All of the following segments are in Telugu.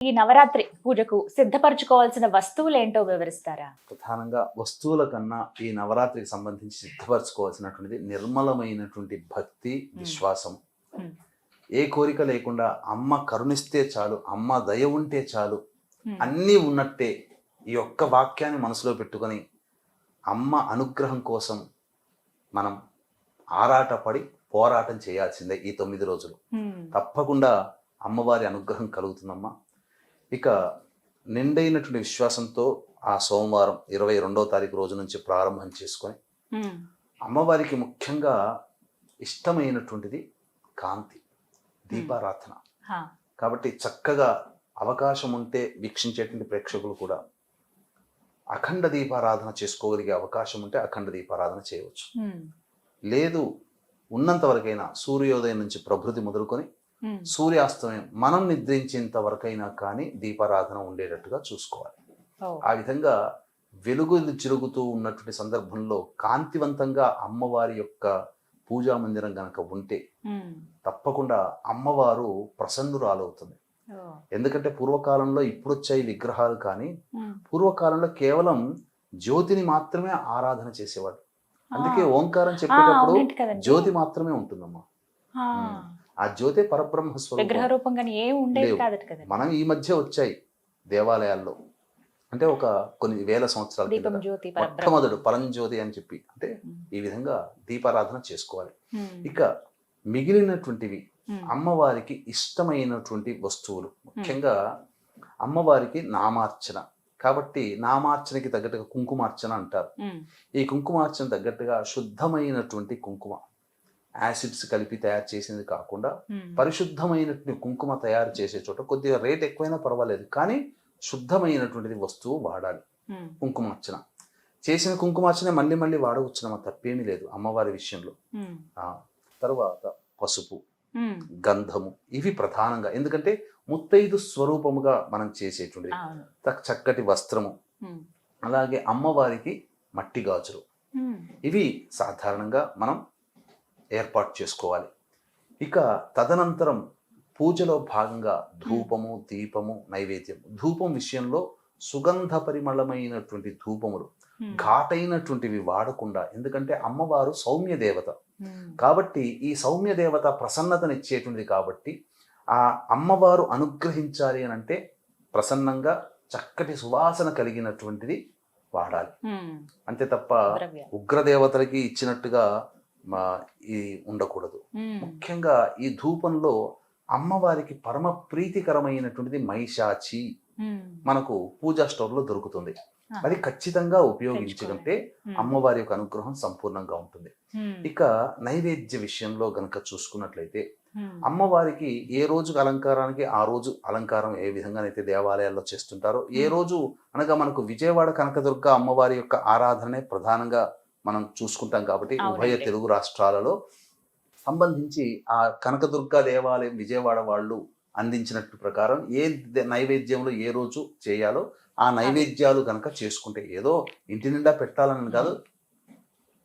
ఈ నవరాత్రి పూజకు సిద్ధపరచుకోవాల్సిన వస్తువులు ఏంటో వివరిస్తారా ప్రధానంగా వస్తువుల కన్నా ఈ నవరాత్రికి సంబంధించి సిద్ధపరచుకోవాల్సినటువంటిది నిర్మలమైనటువంటి భక్తి విశ్వాసం. ఏ కోరిక లేకుండా అమ్మ కరుణిస్తే చాలు అమ్మ దయ ఉంటే చాలు. అన్నీ ఉన్నట్టే ఈ ఒక్క వాక్యాన్ని మనసులో పెట్టుకొని అమ్మ అనుగ్రహం కోసం మనం ఆరాటపడి పోరాటం చేయాల్సిందే ఈ తొమ్మిది రోజులు. తప్పకుండా అమ్మవారి అనుగ్రహం కలుగుతుందమ్మా ఇక నిండైనటువంటి విశ్వాసంతో ఆ సోమవారం ఇరవై రెండో తారీఖు రోజు నుంచి ప్రారంభం చేసుకొని. అమ్మవారికి ముఖ్యంగా ఇష్టమైనటువంటిది కాంతి దీపారాధన. కాబట్టి చక్కగా అవకాశం ఉంటే వీక్షించేటువంటి ప్రేక్షకులు కూడా అఖండ దీపారాధన చేసుకోగలిగే అవకాశం ఉంటే అఖండ దీపారాధన చేయవచ్చు. లేదు ఉన్నంత వరకైనా సూర్యోదయం నుంచి ప్రభృతి మొదలుకొని. సూర్యాస్తమయం మనం నిద్రించేంత వరకైనా కానీ దీపారాధన ఉండేటట్టుగా చూసుకోవాలి. ఆ విధంగా వెలుగులు చిరుగుతూ ఉన్నటువంటి సందర్భంలో కాంతివంతంగా అమ్మవారి యొక్క పూజా మందిరం గనక ఉంటే. తప్పకుండా అమ్మవారు ప్రసన్నురాలవుతుంది. ఎందుకంటే పూర్వకాలంలో ఇప్పుడు వచ్చాయి విగ్రహాలు కానీ. పూర్వకాలంలో కేవలం జ్యోతిని మాత్రమే ఆరాధన చేసేవాడు అందుకే. ఓంకారం చెప్పేటప్పుడు. జ్యోతి మాత్రమే ఉంటుందమ్మా ఆ. జ్యోతే పరబ్రహ్మ స్వరూపం మనం ఈ మధ్య వచ్చాయి దేవాలయాల్లో అంటే ఒక కొన్ని వేల సంవత్సరాల మొట్టమొదటి పరంజ్యోతి అని చెప్పి అంటే. ఈ విధంగా దీపారాధన చేసుకోవాలి. ఇక మిగిలినటువంటివి. అమ్మవారికి ఇష్టమైనటువంటి వస్తువులు ముఖ్యంగా అమ్మవారికి నామార్చన కాబట్టి నామార్చనకి తగ్గట్టుగా కుంకుమార్చన అంటారు. ఈ కుంకుమార్చన తగ్గట్టుగా శుద్ధమైనటువంటి కుంకుమ యాసిడ్స్ కలిపి తయారు చేసింది కాకుండా. పరిశుద్ధమైనటువంటి కుంకుమ తయారు చేసే చోట కొద్దిగా రేట్ ఎక్కువైనా పర్వాలేదు కానీ శుద్ధమైనటువంటిది వస్తువు వాడాలి. కుంకుమార్చన చేసిన కుంకుమార్చన మళ్ళీ మళ్ళీ వాడవచ్చునమ్మా తప్పేమీ లేదు అమ్మవారి విషయంలో. ఆ తర్వాత పసుపు. గంధము ఇవి ప్రధానంగా ఎందుకంటే ముత్తైదు స్వరూపముగా మనం చక్- చక్కటి వస్త్రము. అలాగే అమ్మవారికి మట్టి గాజులు. ఇవి సాధారణంగా మనం ఏర్పాటు చేసుకోవాలి ఇక తదనంతరం పూజలో భాగంగా ధూపము దీపము నైవేద్యం ధూపం విషయంలో సుగంధ పరిమళమైనటువంటి ధూపములు. ఘాటైనటువంటివి వాడకుండా ఎందుకంటే అమ్మవారు సౌమ్య దేవత. కాబట్టి ఈ సౌమ్య దేవత ప్రసన్నతనిచ్చేటువంటిది కాబట్టి ఆ అమ్మవారు అనుగ్రహించాలి అని అంటే ప్రసన్నంగా చక్కటి సువాసన కలిగినటువంటిది వాడాలి. అంతే తప్ప. ఉగ్రదేవతలకి ఇచ్చినట్టుగా మా ఈ ఉండకూడదు. ముఖ్యంగా ఈ ధూపంలో అమ్మవారికి పరమ ప్రీతికరమైనటువంటిది మైషాచి. మనకు పూజా స్టోర్లో దొరుకుతుంది Ah. అది ఖచ్చితంగా ఉపయోగించుకుంటే. అమ్మవారి యొక్క అనుగ్రహం సంపూర్ణంగా ఉంటుంది. ఇక నైవేద్య విషయంలో గనక చూసుకున్నట్లయితే. అమ్మవారికి ఏ రోజు అలంకారానికి ఆ రోజు అలంకారం ఏ విధంగానైతే దేవాలయాల్లో చేస్తుంటారో ఏ రోజు అనగా మనకు విజయవాడ కనకదుర్గ అమ్మవారి యొక్క ఆరాధనే ప్రధానంగా మనం చూసుకుంటాం కాబట్టి ఉభయ. తెలుగు రాష్ట్రాలలో సంబంధించి ఆ కనకదుర్గ దేవాలయం విజయవాడ వాళ్ళు అందించినట్టు ప్రకారం ఏ నైవేద్యంలో ఏ రోజు చేయాలో ఆ నైవేద్యాలు కనుక చేసుకుంటే ఏదో ఇంటి నిండా పెట్టాలని కాదు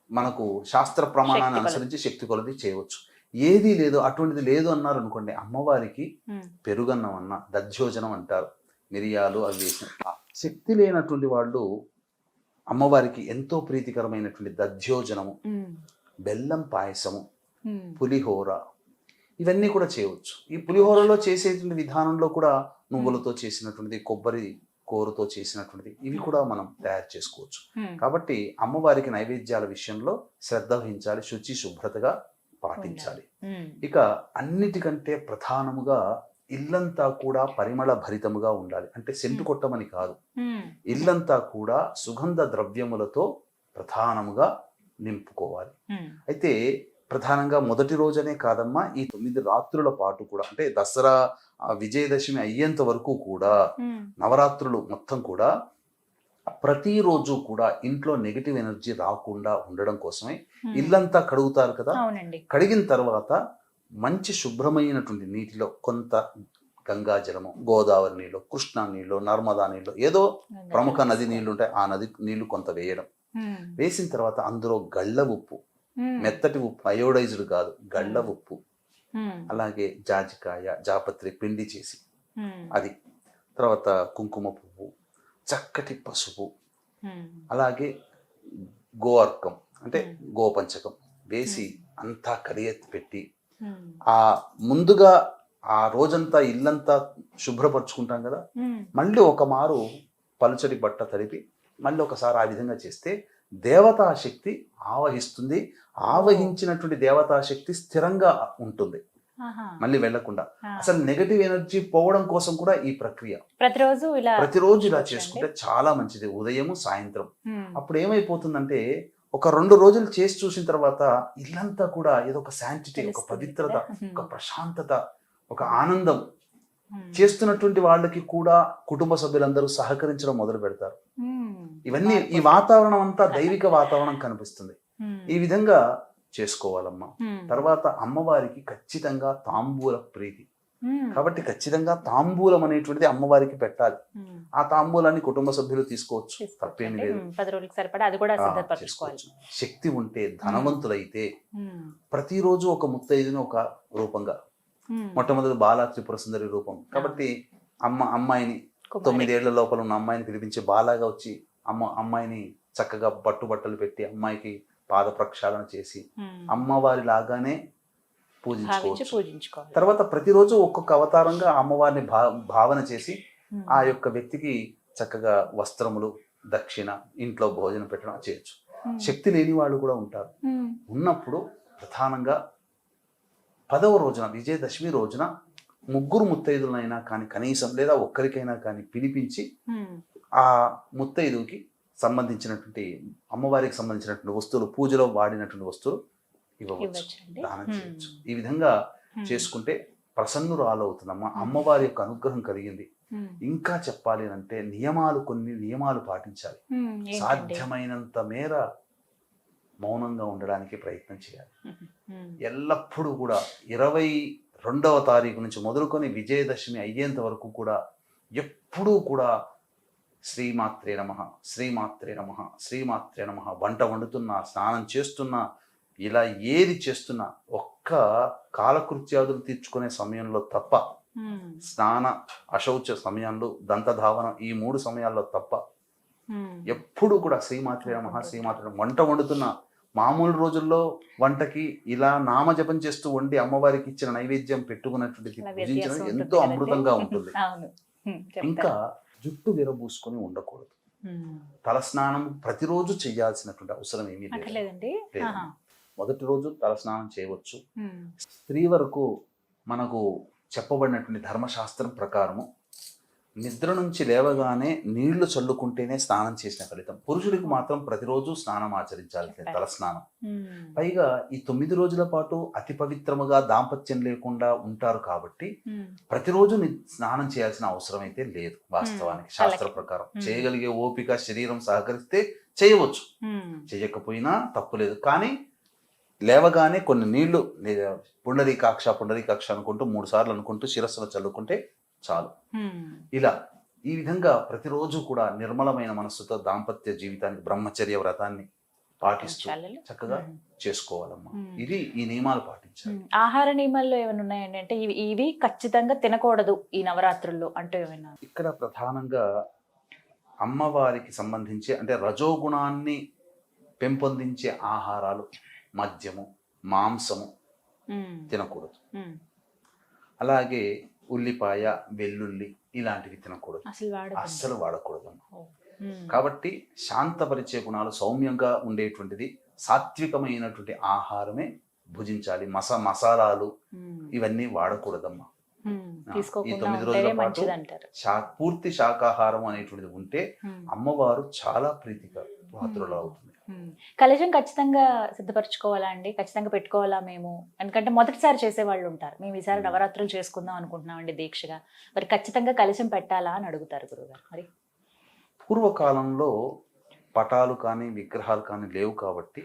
మనకు శాస్త్ర ప్రమాణాన్ని. అనుసరించి శక్తి కొలది చేయవచ్చు ఏది లేదు అటువంటిది లేదు అన్నారు అనుకోండి అమ్మవారికి. పెరుగన్నం అన్న దధ్యోజనం అంటారు మిరియాలు అవి శక్తి లేనటువంటి వాళ్ళు అమ్మవారికి ఎంతో ప్రీతికరమైనటువంటి దధ్యోజనము. బెల్లం పాయసము. పులిహోర ఇవన్నీ కూడా చేయవచ్చు ఈ పులిహోరలో చేసేటువంటి విధానంలో కూడా నువ్వులతో చేసినటువంటిది కొబ్బరి కూరతో చేసినటువంటిది ఇవి కూడా మనం తయారు చేసుకోవచ్చు. కాబట్టి అమ్మవారికి నైవేద్యాల విషయంలో శ్రద్ధ వహించాలి శుచి శుభ్రతగా పాటించాలి. ఇక అన్నిటికంటే ప్రధానముగా ఇల్లంతా కూడా పరిమళ భరితముగా ఉండాలి అంటే సెంటు. కొట్టమని కాదు. ఇల్లంతా కూడా సుగంధ ద్రవ్యములతో ప్రధానముగా నింపుకోవాలి. అయితే ప్రధానంగా మొదటి రోజనే కాదమ్మా ఈ తొమ్మిది రాత్రుల పాటు కూడా అంటే దసరా విజయదశమి అయ్యేంత వరకు కూడా. నవరాత్రులు మొత్తం కూడా ప్రతిరోజు కూడా ఇంట్లో నెగిటివ్ ఎనర్జీ రాకుండా ఉండడం కోసమే. ఇల్లంతా కడుగుతారు కదా కడిగిన తర్వాత మంచి శుభ్రమైనటువంటి నీటిలో కొంత గంగా జలము గోదావరి నీళ్ళు కృష్ణా నీళ్ళు నర్మదా నీళ్ళు ఏదో ప్రముఖ నది నీళ్ళు ఉంటాయి ఆ నది నీళ్ళు కొంత వేయడం. వేసిన తర్వాత అందులో గళ్ళ ఉప్పు. మెత్తటి ఉప్పు అయోడైజ్డ్ కాదు గళ్ళ ఉప్పు. అలాగే జాజికాయ జాపత్రి పిండి చేసి. అది తర్వాత కుంకుమ పువ్వు చక్కటి పసుపు. అలాగే గో అర్కం అంటే గోపంచకం వేసి అంతా కలియెత్తి పెట్టి. ఆ ముందుగా ఆ రోజంతా ఇల్లంతా శుభ్రపరచుకుంటాం కదా. మళ్ళీ ఒక మారు పలుచటి బట్ట తడిపి మళ్ళీ ఒకసారి ఆ విధంగా చేస్తే దేవతా శక్తి ఆవహిస్తుంది ఆవహించినటువంటి దేవతా శక్తి స్థిరంగా ఉంటుంది. మళ్ళీ వెళ్ళకుండా. అసలు నెగటివ్ ఎనర్జీ పోవడం కోసం కూడా ఈ ప్రక్రియ ప్రతిరోజు ఇలా ప్రతిరోజు ఇలా? చేసుకుంటే చాలా మంచిది ఉదయము సాయంత్రం. అప్పుడు ఏమైపోతుందంటే ఒక రెండు రోజులు చేసి చూసిన తర్వాత ఇల్లంతా కూడా ఏదో ఒక శాంటిటీ ఒక పవిత్రత? ఒక. ప్రశాంతత ఒక ఆనందం. చేస్తున్నటువంటి వాళ్ళకి కూడా కుటుంబ సభ్యులందరూ సహకరించడం మొదలు పెడతారు. ఇవన్నీ ఈ వాతావరణం అంతా దైవిక వాతావరణం కనిపిస్తుంది. ఈ విధంగా చేసుకోవాలమ్మా. తర్వాత అమ్మవారికి ఖచ్చితంగా తాంబూల ప్రీతి. కాబట్టి ఖచ్చితంగా తాంబూలం అనేటువంటిది అమ్మవారికి పెట్టాలి. ఆ తాంబూలాన్ని కుటుంబ సభ్యులు తీసుకోవచ్చు. తప్పేమీ లేదు శక్తి ఉంటే ధనవంతులైతే. ప్రతిరోజు ఒక ముత్తైదుని ఒక రూపంగా. మొట్టమొదటి బాలా త్రిపుర సుందరి రూపం కాబట్టి అమ్మ అమ్మాయిని. తొమ్మిదేళ్ళ లోపల ఉన్న అమ్మాయిని పిలిపించి బాలాగా వచ్చి అమ్మ అమ్మాయిని చక్కగా బట్టు బట్టలు పెట్టి అమ్మాయికి పాద ప్రక్షాళన చేసి. అమ్మవారి లాగానే పూజించుకోవచ్చు పూజించుకోవాలి తర్వాత ప్రతిరోజు ఒక్కొక్క అవతారంగా అమ్మవారిని భావన చేసి. ఆ యొక్క వ్యక్తికి చక్కగా వస్త్రములు దక్షిణ ఇంట్లో భోజనం పెట్టడం చేయొచ్చు. శక్తి లేని వాళ్ళు కూడా ఉంటారు. ఉన్నప్పుడు ప్రధానంగా పదవ రోజున విజయదశమి రోజున ముగ్గురు ముత్తైదులైనా కానీ కనీసం లేదా ఒక్కరికైనా కానీ పిలిపించి. ఆ ముత్తైదుకి సంబంధించినటువంటి అమ్మవారికి సంబంధించినటువంటి వస్తువులు పూజలో వాడినటువంటి వస్తువులు ఇవ్వవచ్చు. ఇవ్వచ్చండి. దానం ఈ విధంగా. చేసుకుంటే ప్రసన్నురాలవుతుందమ్మా అమ్మవారి యొక్క అనుగ్రహం కలిగింది. ఇంకా చెప్పాలి అంటే నియమాలు కొన్ని నియమాలు పాటించాలి? సాధ్యమైనంత మేర మౌనంగా ఉండడానికి ప్రయత్నం చేయాలి. ఎల్లప్పుడూ కూడా ఇరవై రెండవ తారీఖు నుంచి మొదలుకొని విజయదశమి అయ్యేంత వరకు కూడా ఎప్పుడూ కూడా శ్రీమాత్రే నమ శ్రీమాత్రే నమ శ్రీమాత్రే నమ వంట వండుతున్నా స్నానం చేస్తున్నా ఇలా ఏది చేస్తున్నా ఒక్క కాలకృత్యాదులు తీర్చుకునే సమయంలో తప్ప. స్నాన అశౌచ సమయంలో దంతధావన ఈ మూడు సమయాల్లో తప్ప. ఎప్పుడు కూడా శ్రీమాత్రే నమ శ్రీమాత్రే నమః. వంట వండుతున్న మామూలు రోజుల్లో వంటకి ఇలా నామజపం చేస్తూ వండి అమ్మవారికి ఇచ్చిన నైవేద్యం పెట్టుకున్నటువంటి అలా భుజించడం వ్యత్యాసం ఎంతో? అమృతంగా ఉంటుంది. ఇంకా జుట్టు విరబూసుకొని ఉండకూడదు ఉమ్. తలస్నానం ప్రతిరోజు చేయాల్సినటువంటి అవసరం ఏమీ లేదు. మొదటి రోజు తలస్నానం చేయవచ్చు. స్త్రీ వరకు మనకు చెప్పబడినటువంటి ధర్మశాస్త్రం ప్రకారము నిద్ర నుంచి లేవగానే నీళ్ళు చల్లుకుంటేనే స్నానం చేసిన ఫలితం పురుషుడికి మాత్రం ప్రతిరోజు స్నానం ఆచరించాల్సింది తల స్నానం ఉమ్. పైగా ఈ తొమ్మిది రోజుల పాటు అతి పవిత్రముగా దాంపత్యం లేకుండా ఉంటారు కాబట్టి. ప్రతిరోజు స్నానం చేయాల్సిన అవసరం అయితే లేదు వాస్తవానికి. శాస్త్ర. ప్రకారం. చేయగలిగే ఓపిక శరీరం సహకరిస్తే చేయవచ్చు. చేయకపోయినా తప్పులేదు కానీ లేవగానే కొన్ని నీళ్ళు పుండరీకాక్ష పుండరీకాక్ష అనుకుంటూ మూడు సార్లు అనుకుంటూ శిరస్సులో చల్లుకుంటే చాలు. ఇలా ఈ విధంగా ప్రతిరోజు కూడా నిర్మలమైన మనస్సుతో దాంపత్య జీవితానికి బ్రహ్మచర్య వ్రతాన్ని పాటిస్తూ. చక్కగా. చేసుకోవాలమ్మా. ఇది ఈ నియమాలు పాటించాలి. ఆహార నియమాల్లో ఏమైనా ఉన్నాయండి అంటే ఇవి ఇవి ఖచ్చితంగా తినకూడదు ఈ నవరాత్రుల్లో అంటూ ఏమైనా ఇక్కడ ప్రధానంగా అమ్మవారికి సంబంధించి అంటే రజోగుణాన్ని పెంపొందించే ఆహారాలు మద్యము మాంసము. తినకూడదు. అలాగే ఉల్లిపాయ వెల్లుల్లి ఇలాంటివి తినకూడదు. అస్సలు వాడకూడదు. కాబట్టి శాంతపరిచే గుణాలు సౌమ్యంగా ఉండేటువంటిది సాత్వికమైనటువంటి ఆహారమే భుజించాలి. మస మసాలాలు ఇవన్నీ వాడకూడదమ్మా. ఈ తొమ్మిది రోజుల పాటు పూర్తి శాకాహారం అనేటువంటిది ఉంటే అమ్మవారు చాలా ప్రీతిగా పాత్రలు అవుతుంది కలశం ఖచ్చితంగా సిద్ధపరచుకోవాలా అండి? ఖచ్చితంగా పెట్టుకోవాలా మేము? ఎందుకంటే మొదటిసారి చేసే వాళ్ళు ఉంటారు. మేము ఈసారి. నవరాత్రులు చేసుకుందాం అనుకుంటున్నాం అండి దీక్షగా. మరి ఖచ్చితంగా కలశం పెట్టాలా అని అడుగుతారు గురుగారు మరి పూర్వకాలంలో పటాలు కానీ విగ్రహాలు కానీ లేవు కాబట్టి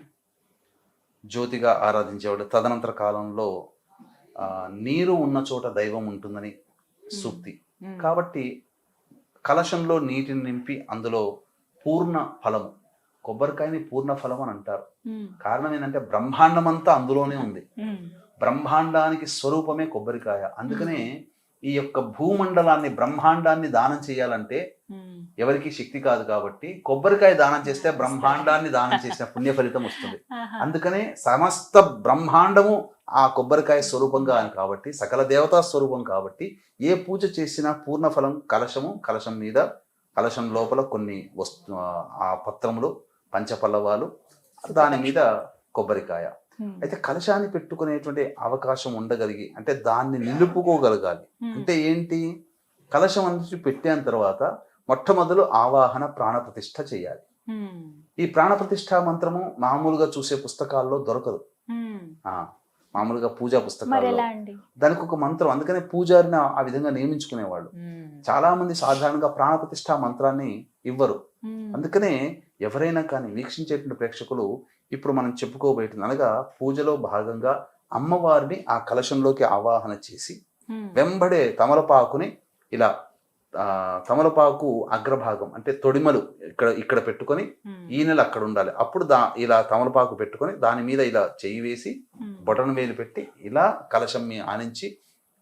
జ్యోతిగా ఆరాధించేవాడు తదనంతర కాలంలో నీరు ఉన్న చోట దైవం ఉంటుందని సూక్తి. కాబట్టి కలశంలో నీటిని నింపి అందులో పూర్ణ ఫలము కొబ్బరికాయని పూర్ణ ఫలం అని అంటారు. కారణం ఏంటంటే బ్రహ్మాండం అంతా అందులోనే ఉంది. బ్రహ్మాండానికి స్వరూపమే కొబ్బరికాయ అందుకనే ఈ యొక్క భూమండలాన్ని బ్రహ్మాండాన్ని దానం చేయాలంటే. ఎవరికి శక్తి కాదు కాబట్టి కొబ్బరికాయ దానం చేస్తే బ్రహ్మాండాన్ని దానం చేసిన పుణ్య ఫలితం వస్తుంది. అందుకనే సమస్త బ్రహ్మాండము ఆ కొబ్బరికాయ స్వరూపంగా అని కాబట్టి సకల దేవతా స్వరూపం కాబట్టి ఏ పూజ చేసినా పూర్ణ ఫలం కలశము కలశం మీద కలశం లోపల కొన్ని వస్తు ఆ పత్రములు పంచపల్లవాలు దాని మీద కొబ్బరికాయ. అయితే కలశాన్ని పెట్టుకునేటువంటి అవకాశం ఉండగలిగి అంటే దాన్ని నిలుపుకోగలగాలి. అంటే ఏంటి? కలశం అనేది పెట్టిన తర్వాత మొట్టమొదలు ఆవాహన ప్రాణప్రతిష్ఠ చేయాలి. ఈ ప్రాణప్రతిష్ఠ మంత్రము మామూలుగా చూసే పుస్తకాల్లో దొరకదు. మామూలుగా పూజా అండి? దానికి ఒక మంత్రం అందుకనే పూజారిని ఆ- విధంగా నియమించుకునేవాళ్ళు. చాలా మంది సాధారణంగా ప్రాణప్రతిష్ఠ మంత్రాన్ని ఇవ్వరు. అందుకనే ఎవరైనా కానీ వీక్షించేటువంటి ప్రేక్షకులు ఇప్పుడు మనం చెప్పుకోబోయేది అనగా పూజలో భాగంగా అమ్మవారిని ఆ కలశంలోకి ఆవాహన చేసి. వెంబడే తమలపాకుని ఇలా ఆ, తమలపాకు అగ్రభాగం అంటే తొడిమలు ఇక్కడ ఇక్కడ పెట్టుకొని ఉమ్. ఈనెలు అక్కడ ఉండాలి అప్పుడు దా ఇలా తమలపాకు పెట్టుకొని దాని మీద ఇలా చెయ్యి వేసి. బొటన వేలు పెట్టి ఇలా కలశం ఆనించి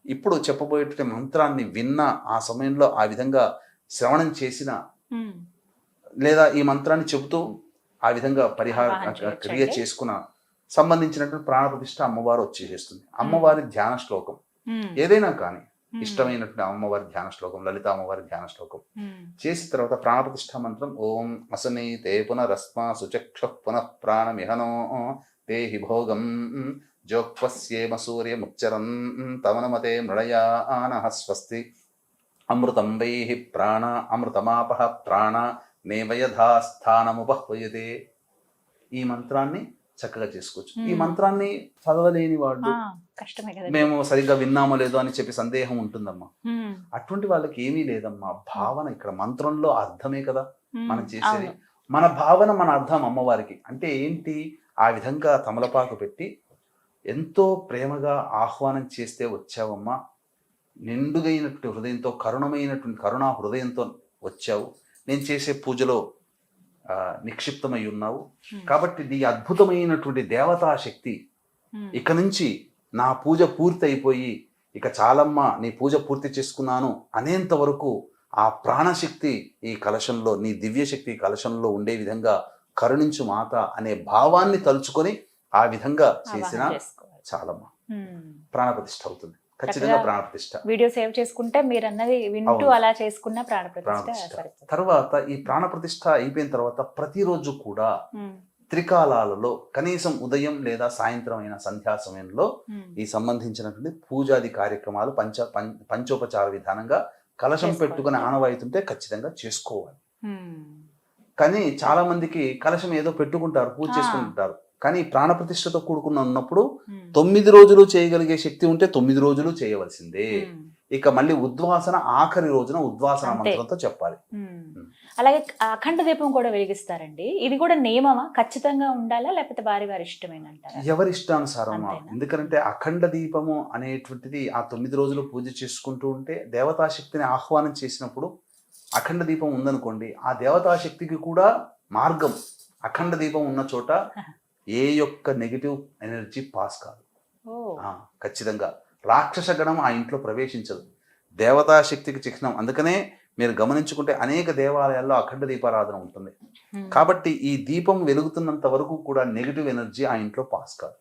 ఇప్పుడు చెప్పబోయేటువంటి మంత్రాన్ని విన్న ఆ సమయంలో ఆ విధంగా శ్రవణం చేసిన. లేదా ఈ మంత్రాన్ని చెబుతూ ఆ విధంగా పరిహార. క్రియ చేసుకున్న సంబంధించినటువంటి ప్రాణప్రతిష్ఠ అమ్మవారు వచ్చేసేస్తుంది అమ్మవారి ధ్యాన శ్లోకం. ఏదైనా కానీ. ఇష్టమైనటువంటి అమ్మవారి ధ్యాన శ్లోకం లలిత అమ్మవారి ధ్యాన శ్లోకం. చేసిన తర్వాత ప్రాణప్రతిష్ఠ మంత్రం ఓం అసనీ తే పునరస్మా సుచక్ష పునః ప్రాణమిహనో తే హి భోగం జోక్వస్యేమ సూర్యముచ్చరం తమనమతే మృళయానః స్వస్తి అమృతం వై ప్రాణ అమృతమాప ప్రాణ నేవయథాస్థానముపహ్వయతే ఈ మంత్రాన్ని చక్కగా చేసుకోవచ్చు. ఈ. మంత్రాన్ని చదవలేని వాళ్ళు మేము సరిగ్గా విన్నామో లేదో అని చెప్పి సందేహం ఉంటుందమ్మా. అటువంటి వాళ్ళకి ఏమీ లేదమ్మా. భావన ఇక్కడ మంత్రంలో అర్థమే కదా. మనం చేసేది. మన భావన మన అర్థం అమ్మవారికి. అంటే ఏంటి? ఆ విధంగా తమలపాకు పెట్టి ఎంతో ప్రేమగా ఆహ్వానం చేస్తే వచ్చావమ్మా. నిండుగైనటువంటి హృదయంతో కరుణమైనటువంటి కరుణా హృదయంతో వచ్చావు. నేను చేసే పూజలో నిక్షిప్తమై ఉన్నావు. కాబట్టి నీ అద్భుతమైనటువంటి దేవతా శక్తి ఉమ్. ఇక నుంచి నా పూజ పూర్తి అయిపోయి ఇక చాలమ్మా నీ పూజ పూర్తి చేసుకున్నాను అనేంత వరకు ఆ ప్రాణశక్తి ఈ కలశంలో నీ దివ్యశక్తి కలశంలో ఉండే విధంగా కరుణించు మాత అనే భావాన్ని తలుచుకొని ఆ విధంగా చేసిన. చాలమ్మా ఉమ్. ప్రాణప్రతిష్ఠ అవుతుంది ఖచ్చితంగా చక్కగా ప్రాణప్రతిష్ఠ వీడియో సేవ్ చేసుకుంటే మీరు అన్నది వింటూ. అలా చేసుకున్న సరిపోతుంది తర్వాత ఈ ప్రాణప్రతిష్ఠ అయిపోయిన తర్వాత ప్రతిరోజు కూడా. త్రికాలాలలో కనీసం ఉదయం లేదా సాయంత్రం అయిన సంధ్యా సమయంలో. ఈ సంబంధించినటువంటి పూజాది కార్యక్రమాలు పంచ పంచోపచార విధానంగా కలశం. పెట్టుకుని ఆనవాయితుంటే ఖచ్చితంగా చేసుకోవాలి. కానీ చాలా మందికి కలశం ఏదో పెట్టుకుంటారు పూజ. చేసుకుంటారు కానీ ప్రాణప్రతిష్ఠతో కూడుకున్న ఉన్నప్పుడు. తొమ్మిది రోజులు చేయగలిగే శక్తి ఉంటే తొమ్మిది రోజులు చేయవలసిందే. ఇక మళ్ళీ ఉద్వాసన ఆఖరి రోజున ఉద్వాసన. మంత్రంతో చెప్పాలి. అలాగే అఖండ దీపం కూడా వెలిగిస్తారండి ఇది కూడా నియమమా ఖచ్చితంగా ఉండాలా లేకపోతే వారి వారి ఇష్టమేనంటారా ఎవరి ఇష్టానుసారమా అంతేనా? ఎందుకంటే అఖండ దీపము అనేటువంటిది ఆ తొమ్మిది రోజులు పూజ చేసుకుంటూ ఉంటే దేవతాశక్తిని ఆహ్వానం చేసినప్పుడు అఖండ దీపం ఉందనుకోండి ఆ దేవతాశక్తికి కూడా మార్గం అఖండ దీపం ఉన్న చోట ఏ యొక్క నెగిటివ్ ఎనర్జీ పాస్ కాదు ఖచ్చితంగా రాక్షస గణం ఆ ఇంట్లో ప్రవేశించదు దేవతాశక్తికి చిహ్నం అందుకనే మీరు గమనించుకుంటే అనేక దేవాలయాల్లో అఖండ దీపారాధన ఉంటుంది. కాబట్టి ఈ దీపం వెలుగుతున్నంత వరకు కూడా నెగిటివ్ ఎనర్జీ ఆ ఇంట్లో పాస్ కాదు.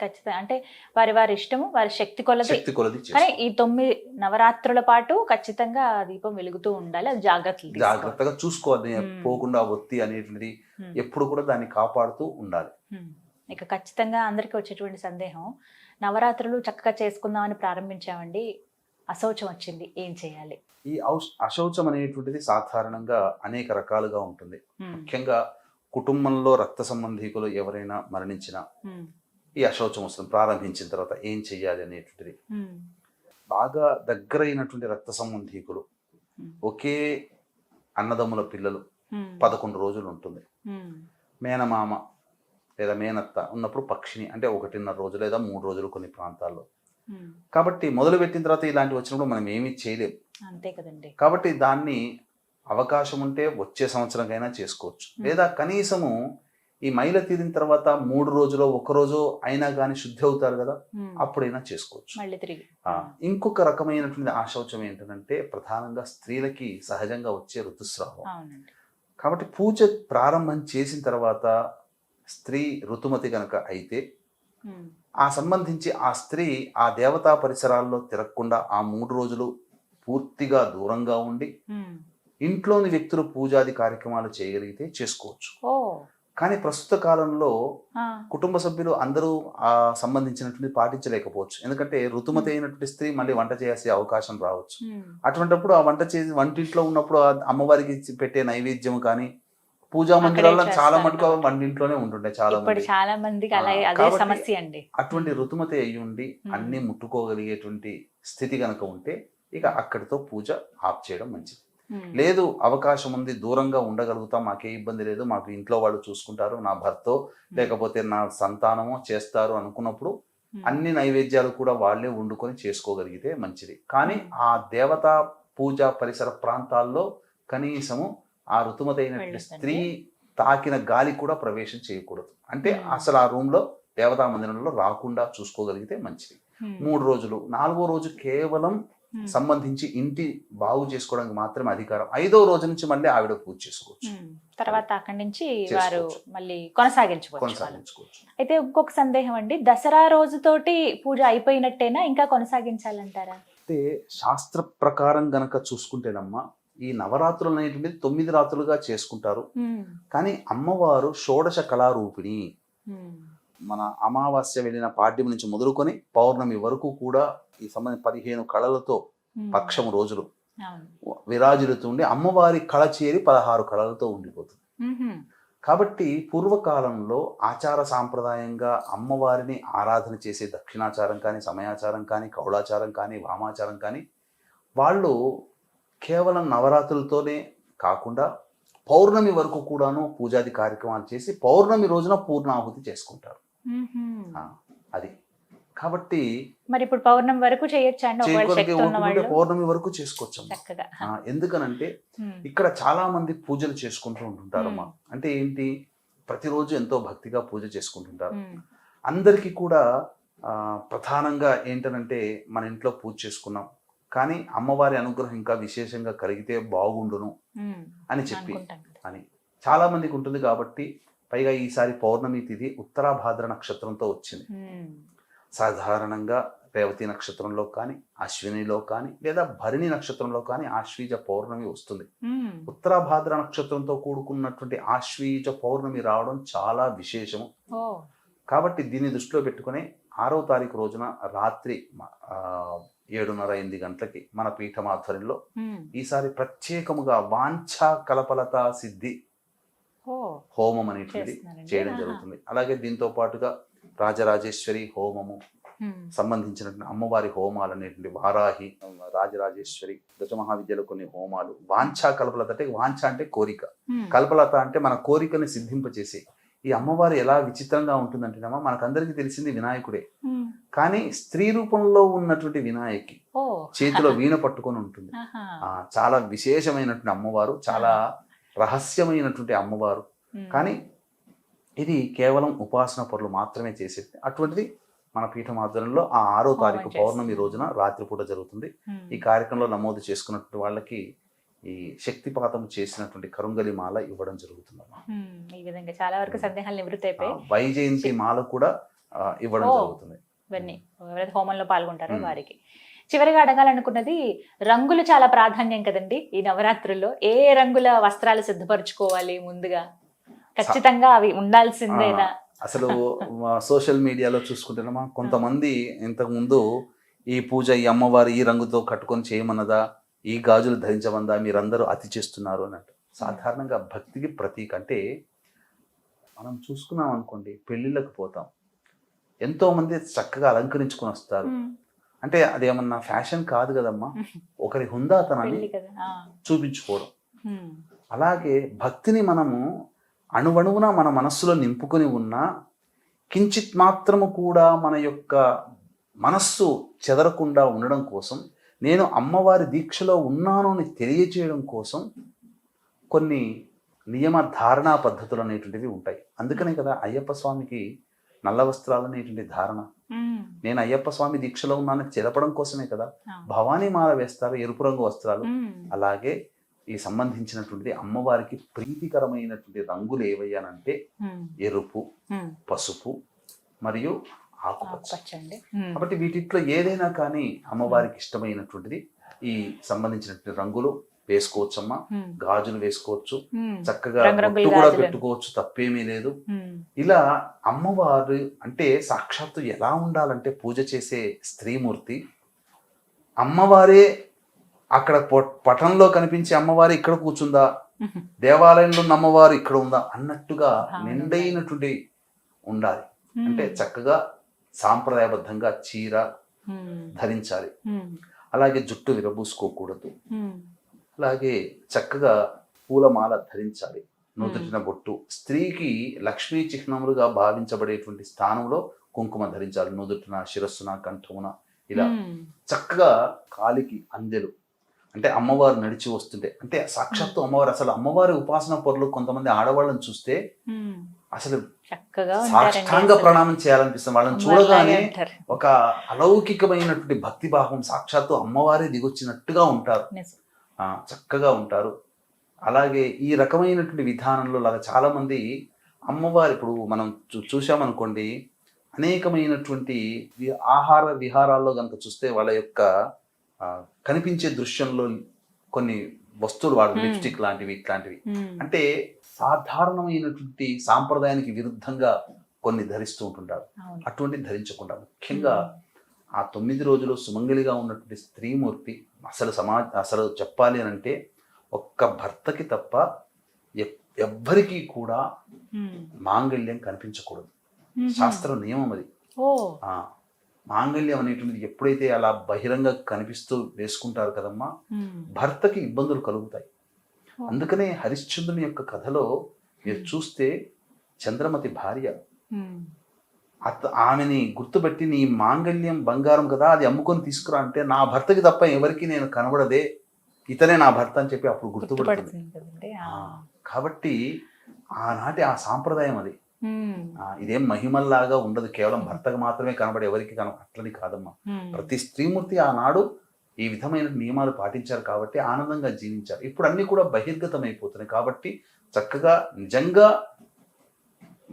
ఖచ్చితంగా అంటే వారి వారి ఇష్టము వారి శక్తి కొలది శక్తి కొలది కానీ. ఈ తొమ్మిది నవరాత్రుల పాటు ఖచ్చితంగా ఆ దీపం వెలుగుతూ ఉండాలి అది జాగ్రత్తలు తీసుకోవాలి. జాగ్రత్తగా చూసుకోవాలి. పోకుండా ఒత్తి అనేటువంటిది. ఎప్పుడు కూడా దాన్ని కాపాడుతూ ఉండాలి. ఇక ఖచ్చితంగా అందరికీ వచ్చేటువంటి సందేహం నవరాత్రులు చక్కగా చేసుకుందామని ప్రారంభించామండి అశౌచం వచ్చింది ఏం చేయాలి ఈ అశౌచం అనేటువంటిది సాధారణంగా అనేక రకాలుగా ఉంటుంది. ముఖ్యంగా కుటుంబంలో రక్త సంబంధీకులు ఎవరైనా మరణించినా. ఈ అశౌచం వస్తుంది ప్రారంభించిన తర్వాత ఏం చెయ్యాలి అనేటువంటిది. బాగా దగ్గరైనటువంటి రక్త సంబంధీకులు. ఒకే అన్నదమ్ముల పిల్లలు. పదకొండు రోజులు ఉంటుంది. మేనమామ లేదా మేనత్త ఉన్నప్పుడు పక్షిని అంటే ఒకటిన్నర రోజు లేదా మూడు రోజులు కొన్ని ప్రాంతాల్లో. కాబట్టి మొదలు పెట్టిన తర్వాత ఇలాంటివి వచ్చినప్పుడు మనం ఏమీ చేయలేం. అంతే కదండి. కాబట్టి దాన్ని అవకాశం ఉంటే వచ్చే సంవత్సరంకైనా చేసుకోవచ్చు. లేదా కనీసము ఈ మైల తీరిన తర్వాత మూడు రోజులు ఒక రోజు అయినా కానీ శుద్ధి అవుతారు కదా. అప్పుడైనా చేసుకోవచ్చు. ఇంకొక రకమైనటువంటి ఆశౌచం ఏంటంటే ప్రధానంగా స్త్రీలకి సహజంగా వచ్చే ఋతుస్రావం. కాబట్టి పూజ ప్రారంభం చేసిన తర్వాత స్త్రీ ఋతుమతి కనుక అయితే. ఆ సంబంధించి ఆ స్త్రీ ఆ దేవతా పరిసరాల్లో తిరగకుండా ఆ మూడు రోజులు పూర్తిగా దూరంగా ఉండి. ఇంట్లోని వ్యక్తులు పూజాది కార్యక్రమాలు చేయగలిగితే చేసుకోవచ్చు ఓ కానీ ప్రస్తుత కాలంలో. కుటుంబ సభ్యులు అందరూ ఆ సంబంధించినటువంటి పాటించలేకపోవచ్చు ఎందుకంటే ఋతుమతి అయినటువంటి స్త్రీ మళ్ళీ వంట చేసే అవకాశం రావచ్చు ఉమ్. అటువంటప్పుడు ఆ వంట చేసి వంటింట్లో ఉన్నప్పుడు అమ్మవారికి పెట్టే నైవేద్యం కానీ పూజా మందిరాల్లో చాలా మటుకు వంటింట్లోనే ఉంటుంటాయి చాలా మంది చాలా మందికి అదే సమస్య అండి అటువంటి ఋతుమతి అయి ఉండి Hmm. అన్ని ముట్టుకోగలిగేటువంటి స్థితి కనుక ఉంటే ఇక అక్కడితో పూజ ఆఫ్ చేయడం మంచిది. లేదు అవకాశం ఉంది దూరంగా ఉండగలుగుతాం మాకే ఇబ్బంది లేదు మాకు ఇంట్లో వాళ్ళు చూసుకుంటారు నా భర్తో లేకపోతే నా సంతానమో చేస్తారు అనుకున్నప్పుడు ఉమ్. అన్ని నైవేద్యాలు కూడా వాళ్ళే వండుకొని చేసుకోగలిగితే మంచిది కానీ ఆ దేవతా పూజ పరిసర ప్రాంతాల్లో కనీసము ఆ వెళ్ళొద్దండి. స్త్రీ తాకిన గాలి కూడా ప్రవేశం చేయకూడదు అంటే Hmm. అసలు ఆ రూమ్లో దేవతా మందిరంలో రాకుండా చూసుకోగలిగితే మంచిది. మూడు రోజులు నాలుగో రోజు కేవలం. సంబంధించి ఇంటి బాగు చేసుకోవడానికి మాత్రమే అధికారం. ఐదో రోజు నుంచి మళ్ళీ ఆవిడ పూజ చేసుకోవచ్చు. ఉమ్. తర్వాత అక్కడి నుంచి వారు. మళ్ళీ కొనసాగించుకోవచ్చు. అయితే ఇంకొక సందేహం అండి దసరా రోజుతోటి పూజ అయిపోయినట్టేనా ఇంకా కొనసాగించాలంటారా? అయితే శాస్త్ర ప్రకారం గనక చూసుకుంటేనమ్మా ఈ నవరాత్రులు అనేటువంటిది తొమ్మిది రాత్రులుగా చేసుకుంటారు. ఉమ్. కానీ అమ్మవారు షోడశ కళారూపిణి. మన అమావాస్య వెళ్ళిన పాడ్యం నుంచి మొదలుకొని పౌర్ణమి వరకు కూడా ఈ సంబంధించిన పదిహేను కళలతో. పక్షం రోజులు. విరాజిల్లుతుండి అమ్మవారి కళ చేరి పదహారు కళలతో ఉండిపోతుంది. కాబట్టి పూర్వకాలంలో ఆచార సాంప్రదాయంగా అమ్మవారిని ఆరాధన చేసే దక్షిణాచారం కానీ సమయాచారం కానీ కౌళాచారం కానీ వామాచారం కానీ వాళ్ళు కేవలం నవరాత్రులతోనే కాకుండా పౌర్ణమి వరకు కూడాను పూజాది కార్యక్రమాలు చేసి పౌర్ణమి రోజున పూర్ణాహుతి చేసుకుంటారు. అది. కాబట్టి మరి ఇప్పుడు పౌర్ణమి వరకు చేయొచ్చా పౌర్ణమి వరకు చేసుకోవచ్చు ఎందుకనంటే. ఇక్కడ చాలా మంది పూజలు చేసుకుంటూ ఉంటుంటారమ్మా. అంటే ఏంటి? ప్రతిరోజు ఎంతో భక్తిగా పూజ చేసుకుంటుంటారు. అందరికీ కూడా ఆ, ప్రధానంగా ఏంటనంటే మన ఇంట్లో పూజ చేసుకున్నాం. కానీ అమ్మవారి అనుగ్రహం ఇంకా విశేషంగా కలిగితే బాగుండును. అని చెప్పి. అని. చాలా మందికి ఉంటుంది కాబట్టి పైగా ఈసారి పౌర్ణమి తిథి ఉత్తరాభాద్ర నక్షత్రంతో వచ్చింది. సాధారణంగా రేవతి నక్షత్రంలో కానీ అశ్వినిలో కానీ లేదా భరణి నక్షత్రంలో కానీ ఆశ్వీజ పౌర్ణమి వస్తుంది. ఉత్తరాభాద్ర నక్షత్రంతో కూడుకున్నటువంటి ఆశ్వీజ పౌర్ణమి రావడం చాలా విశేషము కాబట్టి దీన్ని దృష్టిలో పెట్టుకుని ఆరో తారీఖు రోజున రాత్రి ఏడున్నర ఎనిమిది గంటలకి మన పీఠం ఆధ్వర్యంలో. ఈసారి ప్రత్యేకముగా వాంఛా కలపలత సిద్ధి హోమం అనేటువంటిది. చేయడం. జరుగుతుంది అలాగే దీంతో పాటుగా రాజరాజేశ్వరి హోమము. సంబంధించినటువంటి అమ్మవారి హోమాలు అనేటువంటి వారాహి రాజరాజేశ్వరి దశమహావిద్యలో కొన్ని హోమాలు. వాంఛా కల్పలత అంటే వాంఛ అంటే కోరిక. కల్పలత అంటే మన కోరికని సిద్ధింపచేసి. ఈ అమ్మవారు ఎలా విచిత్రంగా ఉంటుందంటేనమ్మా మనకందరికీ తెలిసింది వినాయకుడే. కానీ స్త్రీ రూపంలో ఉన్నటువంటి వినాయకి చేతిలో వీణ పట్టుకొని ఉంటుంది. చాలా విశేషమైనటువంటి అమ్మవారు చాలా రహస్యమైనటువంటి అమ్మవారు. కానీ ఇది కేవలం ఉపాసన పనులు మాత్రమే చేసేది అటువంటిది మన పీఠం ఆధ్వర్యంలో ఆ ఆరో తారీఖు పౌర్ణమి. రోజున రాత్రిపూట జరుగుతుంది. ఈ కార్యక్రమంలో నమోదు చేసుకున్నటువంటి వాళ్ళకి ఈ శక్తిపాతం చేసినటువంటి కరుంగలి మాల ఇవ్వడం జరుగుతుందమ్మా ఉమ్. ఈ విధంగా చాలా వరకు సందేహాలు నివృత్తి అయిపోయి వైజయంతి మాల కూడా ఇవ్వడం. జరుగుతుంది ఇవన్నీ ఎవరైతే హోమంలో పాల్గొంటారో. వారికి చివరిగా అడగాలనుకున్నది రంగులు చాలా ప్రాధాన్యం కదండి ఈ నవరాత్రుల్లో ఏ రంగుల వస్త్రాలు సిద్ధపరచుకోవాలి ముందుగా ఖచ్చితంగా అవి ఉండాల్సిందేనా అసలు సోషల్ మీడియాలో చూసుకుంటున్నామా కొంతమంది ఇంతకు ముందు ఈ పూజ ఈ అమ్మవారు ఈ రంగుతో కట్టుకొని చేయమన్నదా ఈ గాజులు ధరించమందా మీరందరూ అతి చేస్తున్నారు అన్నట్టు సాధారణంగా భక్తికి ప్రతీక అంటే మనం చూసుకున్నాం అనుకోండి పెళ్ళిళ్ళకి పోతాం ఎంతో మంది చక్కగా అలంకరించుకొని వస్తారు. అంటే అదేమన్నా ఫ్యాషన్ కాదు కదమ్మా ఒకరి హుందాతనాన్ని. చూపించుకోవడం. అలాగే భక్తిని మనము అణువణువున మన మనస్సులో నింపుకొని ఉన్నా కించిత్ మాత్రము కూడా మన యొక్క మనస్సు చెదరకుండా ఉండడం కోసం నేను అమ్మవారి దీక్షలో ఉన్నాను అని తెలియచేయడం కోసం కొన్ని నియమ ధారణా పద్ధతులు అనేటువంటివి ఉంటాయి. అందుకనే కదా అయ్యప్ప స్వామికి నల్ల వస్త్రాలు అనేటువంటి ధారణ. నేను అయ్యప్ప స్వామి దీక్షలో ఉన్నానని తెలపడం కోసమే కదా. భవానీ మాల వేస్తారు ఎరుపు రంగు వస్త్రాలు. అలాగే ఈ సంబంధించినటువంటిది అమ్మవారికి ప్రీతికరమైనటువంటి రంగులు ఏవయ్యానంటే ఎరుపు. పసుపు మరియు ఆకుపచ్చ. కాబట్టి వీటిట్లో ఏదైనా కానీ అమ్మవారికి ఇష్టమైనటువంటిది ఈ సంబంధించినటువంటి రంగులు వేసుకోవచ్చమ్మా. గాజులు వేసుకోవచ్చు. చక్కగా బొట్టు కూడా. పెట్టుకోవచ్చు తప్పేమీ లేదు. ఇలా అమ్మవారు అంటే సాక్షాత్తు ఎలా ఉండాలంటే పూజ చేసే స్త్రీమూర్తి అమ్మవారే అక్కడ పొ- పటంలో కనిపించే అమ్మవారు ఇక్కడ కూర్చుందా? దేవాలయంలో ఉన్న అమ్మవారు ఇక్కడ ఉందా? అన్నట్టుగా నిండైనటువంటి ఉండాలి. అంటే చక్కగా సాంప్రదాయబద్ధంగా చీర ధరించాలి. అలాగే జుట్టు విరబూసుకోకూడదు. అలాగే చక్కగా పూలమాల ధరించాలి. నుదుటిన బొట్టు. స్త్రీకి లక్ష్మీ చిహ్నములుగా భావించబడేటువంటి స్థానంలో కుంకుమ ధరించాలి. నుదుటిన శిరస్సున కంఠమున ఇలా చక్కగా కాలికి అందెలు. అంటే అమ్మవారు నడిచి వస్తుంటే అంటే సాక్షాత్తు అమ్మవారు అసలు అమ్మవారి ఉపాసన పొరలు కొంతమంది ఆడవాళ్ళని చూస్తే. అసలు సాష్టాంగ అసలు. ప్రణామం చేయాలనిపిస్తుంది వాళ్ళని చూడగానే. ఒక అలౌకికమైనటువంటి భక్తి భావం సాక్షాత్తు అమ్మవారే దిగొచ్చినట్టుగా ఉంటారు చక్కగా ఉంటారు అలాగే ఈ రకమైనటువంటి విధానంలో లాగా చాలా మంది అమ్మవారు ఇప్పుడు మనం చూ- చూశామనుకోండి అనేకమైనటువంటి ఆహార విహారాల్లో కనుక చూస్తే వాళ్ళ యొక్క కనిపించే దృశ్యంలో కొన్ని వస్తువులు వాడు. లిప్స్టిక్ లాంటివి ఇట్లాంటివి. అంటే సాధారణమైనటువంటి సాంప్రదాయానికి విరుద్ధంగా కొన్ని ధరిస్తూ ఉంటుంటారు. అటువంటి ధరించకుండా ముఖ్యంగా ఆ తొమ్మిది రోజులు సుమంగళిగా ఉన్నటువంటి స్త్రీమూర్తి అసలు సమాజ అసలు చెప్పాలి అని అంటే ఒక్క భర్తకి తప్ప ఎవ్వరికీ కూడా మాంగళ్యం కనిపించకూడదు. శాస్త్ర నియమం అది. మాంగళ్యం అనేటువంటిది ఎప్పుడైతే అలా బహిరంగ కనిపిస్తూ వేసుకుంటారు కదమ్మా ఉమ్, భర్తకి ఇబ్బందులు కలుగుతాయి. ఓ. అందుకనే హరిశ్చంద్రుని యొక్క కథలో మీరు చూస్తే చంద్రమతి భార్య. ఉమ్, అత ఆమెని గుర్తుపెట్టి నీ మాంగళ్యం బంగారం కదా అది అమ్ముకొని తీసుకురా అంటే నా భర్తకి తప్ప ఎవరికి నేను కనబడదే. ఇతనే నా భర్త అని చెప్పి అప్పుడు గుర్తుపడుతుంది. కాబట్టి ఆనాటి ఆ సాంప్రదాయం అది. ఇదేం మహిమల్లాగా ఉండదు. కేవలం భర్తకు మాత్రమే కనబడి ఎవరికి కన అట్లని కాదమ్మా. ప్రతి స్త్రీమూర్తి ఆనాడు ఈ విధమైన నియమాలు పాటించారు కాబట్టి ఆనందంగా జీవించారు. ఇప్పుడు అన్ని కూడా బహిర్గతం అయిపోతున్నాయి కాబట్టి చక్కగా నిజంగా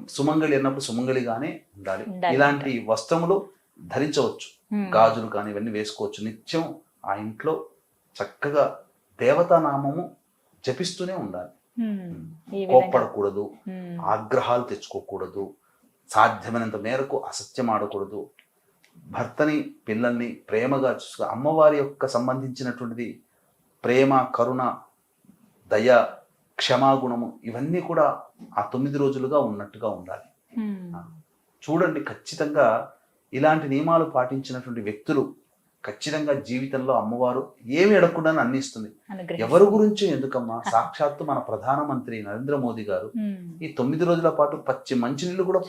సుమంగళి అన్నప్పుడు సుమంగళిగానే ఉండాలి. ఇలాంటి వస్త్రములు ధరించవచ్చు. గాజులు కానీ ఇవన్నీ వేసుకోవచ్చు. నిత్యం ఆ ఇంట్లో చక్కగా దేవతానామము జపిస్తూనే ఉండాలి. కోప్పడకూడదు ఆగ్రహాలు తెచ్చుకోకూడదు సాధ్యమైనంత మేరకు అసత్యం ఆడకూడదు. భర్తని పిల్లల్ని ప్రేమగా చూసుకో అమ్మవారి యొక్క సంబంధించినటువంటిది ప్రేమ కరుణ దయ క్షమాగుణము ఇవన్నీ కూడా ఆ తొమ్మిది రోజులుగా ఉన్నట్టుగా ఉండాలి. చూడండి ఖచ్చితంగా ఇలాంటి నియమాలు పాటించినటువంటి వ్యక్తులు ఖచ్చితంగా జీవితంలో అమ్మవారు ఏమి ఇస్తుంది. అనుగ్రహించు. ఎవరి గురించి ఎందుకమ్మా? సాక్షాత్తు మన ప్రధానమంత్రి నరేంద్ర మోదీ గారు ఈ తొమ్మిది రోజుల పాటు పచ్చి మంచినీళ్ళు కూడా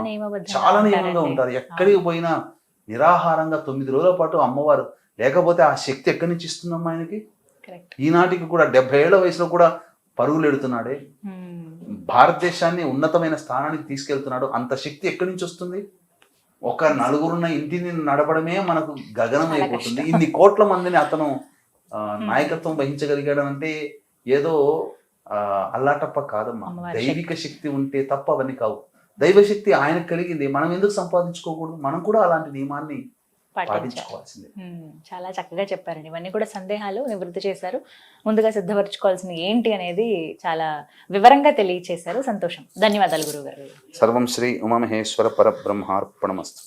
నియమబద్ధంగా చాలా నియమంగా. ఉంటారు. ఎక్కడికి పోయినా నిరాహారంగా తొమ్మిది రోజుల పాటు అమ్మవారు లేకపోతే ఆ శక్తి ఎక్కడి నుంచి ఇస్తుందమ్మా ఆయనకి? ఈనాటికి కూడా డెబ్బై ఏళ్ళ వయసులో కూడా పరుగులు ఎడుతున్నాడే. భారతదేశాన్ని ఉన్నతమైన స్థానానికి తీసుకెళ్తున్నాడు. అంత శక్తి ఎక్కడి నుంచి వస్తుంది? ఒక నలుగురున్న ఇంటిని నడపడమే మనకు గగనం అయిపోతుంది. ఇన్ని కోట్ల మందిని అతను ఆ, నాయకత్వం వహించగలిగాడు అంటే ఏదో ఆ, అల్లాటప్ప కాదమ్మా. దైవిక శక్తి ఉంటే తప్ప అవన్నీ కావు. దైవశక్తి ఆయనకు కలిగింది. మనం ఎందుకు సంపాదించుకోకూడదు? మనం కూడా అలాంటి నియమాన్ని పాటించుకోవాల్సిందే. చాలా చక్కగా చెప్పారండి. ఇవన్నీ కూడా సందేహాలు నివృత్తి చేశారు. ముందుగా సిద్ధపరచుకోవాల్సింది ఏంటి అనేది చాలా వివరంగా తెలియచేశారు. సంతోషం. ధన్యవాదాలు గురువు గారు సర్వం శ్రీ ఉమామహేశ్వర పరబ్రహ్మార్పణమస్తు.